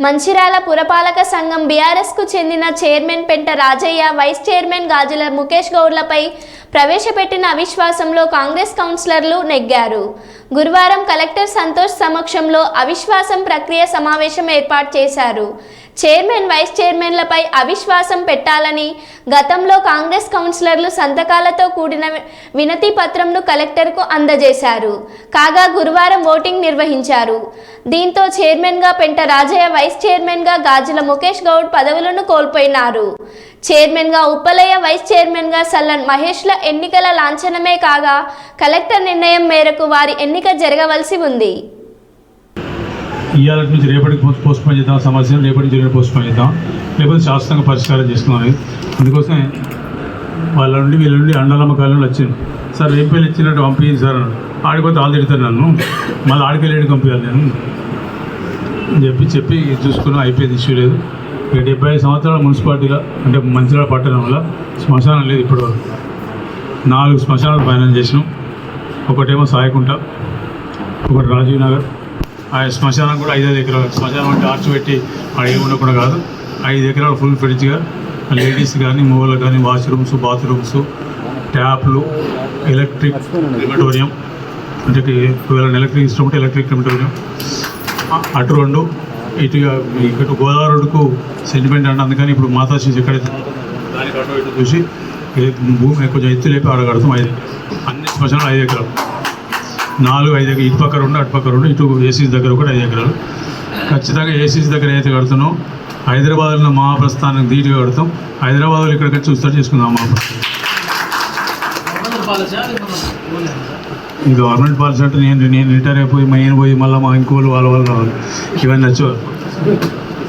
మంచిర్యాల పురపాలక సంఘం బీఆర్ఎస్కు చెందిన chairman Penta Rajaiah vice chairman Gajula Mukesh గౌడ్లపై ప్రవేశపెట్టిన అవిశ్వాసంలో కాంగ్రెస్ కౌన్సిలర్లు నెగ్గారు. గురువారం కలెక్టర్ సంతోష్ సమక్షంలో అవిశ్వాసం ప్రక్రియ సమావేశం ఏర్పాటు చేశారు. చైర్మన్ వైస్ చైర్మన్లపై అవిశ్వాసం పెట్టాలని గతంలో కాంగ్రెస్ కౌన్సిలర్లు సంతకాలతో కూడిన వినతి పత్రంను కలెక్టర్కు అందజేశారు. కాగా గురువారం ఓటింగ్ నిర్వహించారు. దీంతో చైర్మన్గా పెంట రాజయ్య వైస్ చైర్మన్గా గాజుల ముఖేష్ గౌడ్ పదవులను కోల్పోయినారు. చైర్మన్గా ఉప్పలయ్య వైస్ చైర్మన్గా సల్లన్ మహేష్ల ఎన్నికల లాంఛనమే కాగా కలెక్టర్ నిర్ణయం మేరకు వారి ఎన్నిక జరగవలసి ఉంది. ఇవాళ నుంచి రేపటికి పోస్ట్ పోన్ చేద్దాం. సమస్యను రేపటి నుంచి రేపు పోస్ట్ పోన్ చేద్దాం. లేకపోతే శాశ్వతంగా పరిష్కారం చేసుకున్నాం అందుకోసం అందుకోసమే వాళ్ళ నుండి వీళ్ళ నుండి అండలమ్మకాల కాలంలో వచ్చింది. సార్ రేపు ఇచ్చినట్టు పంపించింది సార్ ఆడిపోతే వాళ్ళు తిడతాను నన్ను. మళ్ళీ ఆడికెళ్ళి పంపించాలి నేను? అని చెప్పి చెప్పి చూసుకున్నాం. అయిపోయింది ఇష్యూ లేదు. ఇక డెబ్బై ఐదు సంవత్సరాల మున్సిపాలిటీలో అంటే మంచిర్యాల పట్టణంలో శ్మశానం లేదు ఇప్పటివరకు. నాలుగు శ్మశానాలు ఫైనల్ చేసినాం. ఒకటేమో సాయకుంట ఒకటి రాజీవ్ నగర్ ఆ శ్మశానం కూడా ఐదైదు ఎకరాలు. శ్మశానం అంటే ఆర్చి పెట్టి అడిగి ఉండకుండా కాదు. ఐదు ఎకరాలు ఫుల్ ఫ్రిడ్జ్గా లేడీస్ కానీ మూవలు కానీ వాష్రూమ్స్ బాత్రూమ్స్ ట్యాప్లు ఎలక్ట్రిక్ క్రిమటోరియం అంటే ఒకవేళ ఎలక్ట్రిక్ ఇష్టం ఉంటే ఎలక్ట్రిక్ క్రిమటోరియం అటు రెండు ఇటుగా ఇటు గోదావరి రోడ్డుకు సెంటిమెంట్ అంటే అందుకని ఇప్పుడు మాతా శిశు ఎక్కడైతే దానికి అటు ఇటు చూసి భూమి కొంచెం ఎత్తు లేపి ఆడగడతాం. ఐదు అన్ని శ్మశానాలు ఐదు ఎకరాలు. నాలుగు ఐదు ఇటు పక్క రెండు అటు పక్క రెండు ఇటు ఏసీస్ దగ్గర కూడా ఐదు ఎకరాలు ఖచ్చితంగా ఏసీస్ దగ్గర ఏదైతే కడుతున్నాం హైదరాబాద్లో మహాప్రస్థానం ధీటుగా కడతాం. హైదరాబాద్లో ఇక్కడికి వచ్చి చూస్తారు చేసుకుందాం మహాప్రస్థానం ఈ గవర్నమెంట్ పాలసీ అంటే నేను నేను రిటైర్ అయిపోయి మా పోయి మళ్ళీ మా ఇంకోళ్ళు వాళ్ళ వాళ్ళు రావాలి. ఇవన్నీ వచ్చేవారు